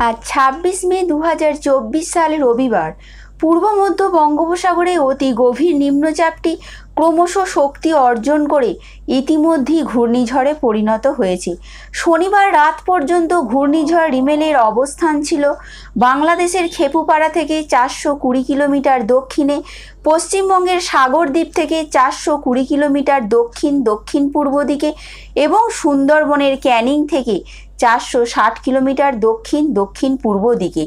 আজ ছাব্বিশ মে দু হাজার চব্বিশ সালে রবিবার। পূর্ব মধ্য বঙ্গোপসাগরে অতি গভীর নিম্নচাপটি ক্রমশ শক্তি অর্জন করে ইতিমধ্যেই ঘূর্ণিঝড়ে পরিণত হয়েছে। শনিবার রাত পর্যন্ত ঘূর্ণিঝড় রিমেলের অবস্থান ছিল বাংলাদেশের খেপুপাড়া থেকে চারশো কুড়ি কিলোমিটার দক্ষিণে, পশ্চিমবঙ্গের সাগরদ্বীপ থেকে চারশো কুড়ি কিলোমিটার দক্ষিণ দক্ষিণ পূর্ব দিকে এবং সুন্দরবনের ক্যানিং থেকে চারশো ষাট কিলোমিটার দক্ষিণ দক্ষিণ পূর্ব দিকে।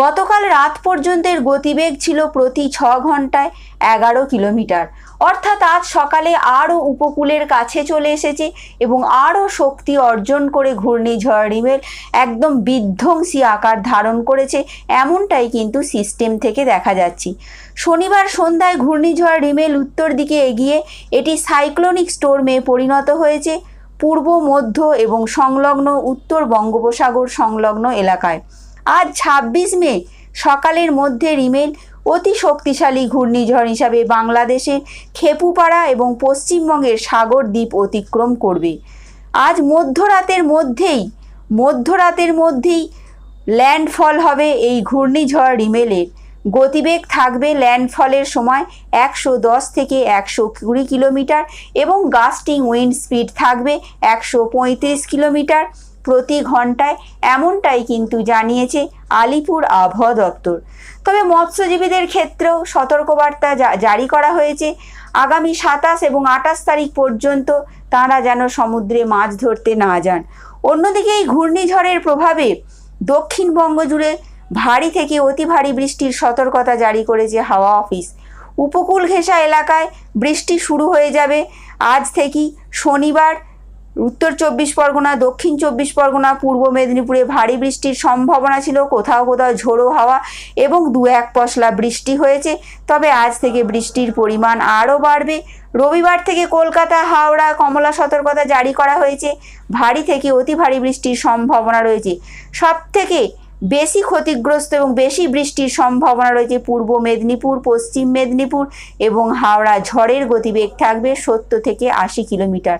গতকাল রাত পর্যন্তের গতিবেগ ছিল প্রতি ছ ঘন্টায় এগারো কিলোমিটার। অর্থাৎ আজ সকালে আরও উপকূলের কাছে চলে এসেছে এবং আরও শক্তি অর্জন করে ঘূর্ণিঝড় রিমেল একদম বিধ্বংসী আকার ধারণ করেছে। এমনটাই কিন্তু সিস্টেম থেকে দেখা যাচ্ছে। শনিবার সন্ধ্যায় ঘূর্ণিঝড় রিমেল উত্তর দিকে এগিয়ে এটি সাইক্লোনিক স্টোর্মে পরিণত হয়েছে। পূর্ব, মধ্য এবং সংলগ্ন উত্তর বঙ্গোপসাগর সংলগ্ন এলাকায়। আজ ছাব্বিশ মে, সকালের মধ্যে রিমেল অতি শক্তিশালী ঘূর্ণিঝড় হিসাবে বাংলাদেশের খেপুপাড়া এবং পশ্চিমবঙ্গের সাগর দ্বীপ অতিক্রম করবে। আজ মধ্যরাতের মধ্যেই মধ্যরাতের মধ্যেই ল্যান্ডফল হবে এই ঘূর্ণিঝড় রিমেলের। গতিবেগ থাকবে ল্যান্ডফলের সময় একশো দশ থেকে একশো কুড়ি কিলোমিটার এবং গাস্টিং উইন্ড স্পিড থাকবে একশো পঁয়ত্রিশ কিলোমিটার। প্রতি ঘন্টায় এমনটাই কিন্তু জানিয়েছে আলিপুর আবহাওয়া দপ্তর। তবে মৎস্যজীবীদের ক্ষেত্রেও সতর্কবার্তা জারি করা হয়েছে। আগামী সাতাশ এবং আঠাশ তারিখ পর্যন্ত তাঁরা যেন সমুদ্রে মাছ ধরতে না যান। অন্যদিকে এই ঘূর্ণিঝড়ের প্রভাবে দক্ষিণবঙ্গ জুড়ে ভারী থেকে অতি ভারী বৃষ্টির সতর্কতা জারি করেছে হাওয়া অফিস। উপকূল ঘেঁষা এলাকায় বৃষ্টি শুরু হয়ে যাবে। আজ থেকেই শনিবার উত্তর চব্বিশ পরগনা, দক্ষিণ চব্বিশ পরগনা, পূর্ব মেদিনীপুরে ভারী বৃষ্টির সম্ভাবনা ছিল। কোথাও কোথাও ঝোড়ো হাওয়া এবং দু এক পশলা বৃষ্টি হয়েছে। তবে আজ থেকে বৃষ্টির পরিমাণ আরও বাড়বে। রবিবার থেকে কলকাতা, হাওড়া, কমলা সতর্কতা জারি করা হয়েছে। ভারী থেকে অতি ভারী বৃষ্টির সম্ভাবনা রয়েছে। সব থেকে বেশি ক্ষতিগ্রস্ত এবং বেশি বৃষ্টির সম্ভাবনা রয়েছে পূর্ব মেদিনীপুর, পশ্চিম মেদিনীপুর এবং হাওড়া। ঝড়ের গতিবেগ থাকবে সত্তর থেকে আশি কিলোমিটার।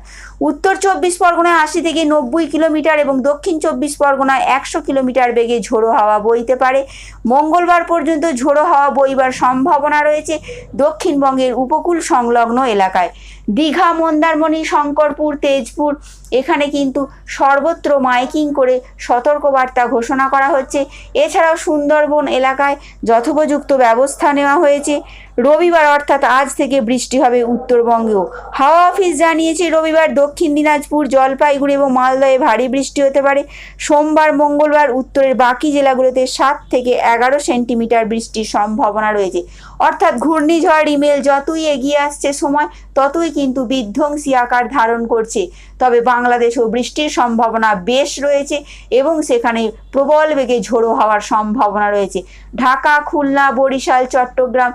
উত্তর চব্বিশ পরগনায় আশি থেকে নব্বই কিলোমিটার এবং দক্ষিণ চব্বিশ পরগনায় একশো কিলোমিটার বেগে ঝোড়ো হাওয়া বইতে পারে। মঙ্গলবার পর্যন্ত ঝোড়ো হাওয়া বইবার সম্ভাবনা রয়েছে দক্ষিণবঙ্গের উপকূল সংলগ্ন এলাকায়। দীঘা, মন্দারমণি, শঙ্করপুর, তেজপুর, এখানে কিন্তু সর্বত্র মাইকিং করে সতর্কবার্তা ঘোষণা করা হচ্ছে। এছাড়াও সুন্দরবন এলাকায় যথোপযুক্ত ব্যবস্থা নেওয়া হয়েছে। রবিবার অর্থাৎ আজ থেকে বৃষ্টি হবে উত্তরবঙ্গেও। হাওয়া অফিস জানিয়েছে, রবিবার দক্ষিণ দিনাজপুর, জলপাইগুড়ি এবং মালদহে ভারী বৃষ্টি হতে পারে। সোমবার, মঙ্গলবার উত্তরের বাকি জেলাগুলোতে সাত থেকে এগারো সেন্টিমিটার বৃষ্টির সম্ভাবনা রয়েছে। অর্থাৎ ঘূর্ণিঝড়, ইমেল যতই এগিয়ে আসছে সময়, ততই কিন্তু বিধ্বংসী আকার ধারণ করছে। তবে বাংলাদেশেও বৃষ্টির সম্ভাবনা বেশ রয়েছে এবং সেখানে প্রবল বেগে ঝোড়ো হওয়ার সম্ভাবনা রয়েছে। ঢাকা, খুলনা, বরিশাল, চট্টগ্রাম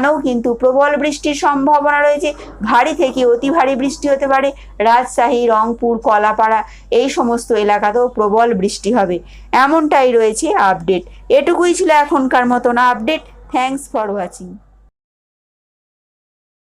এখানেও কিন্তু প্রবল বৃষ্টির সম্ভাবনা রয়েছে। ভারী থেকে অতি ভারী বৃষ্টি হতে পারে। রাজশাহী, রংপুর, কলাপাড়া এই সমস্ত এলাকাতেও প্রবল বৃষ্টি হবে। এমনটাই রয়েছে আপডেট। এটুকুই ছিল এখনকার মতন আপডেট। Thanks for watching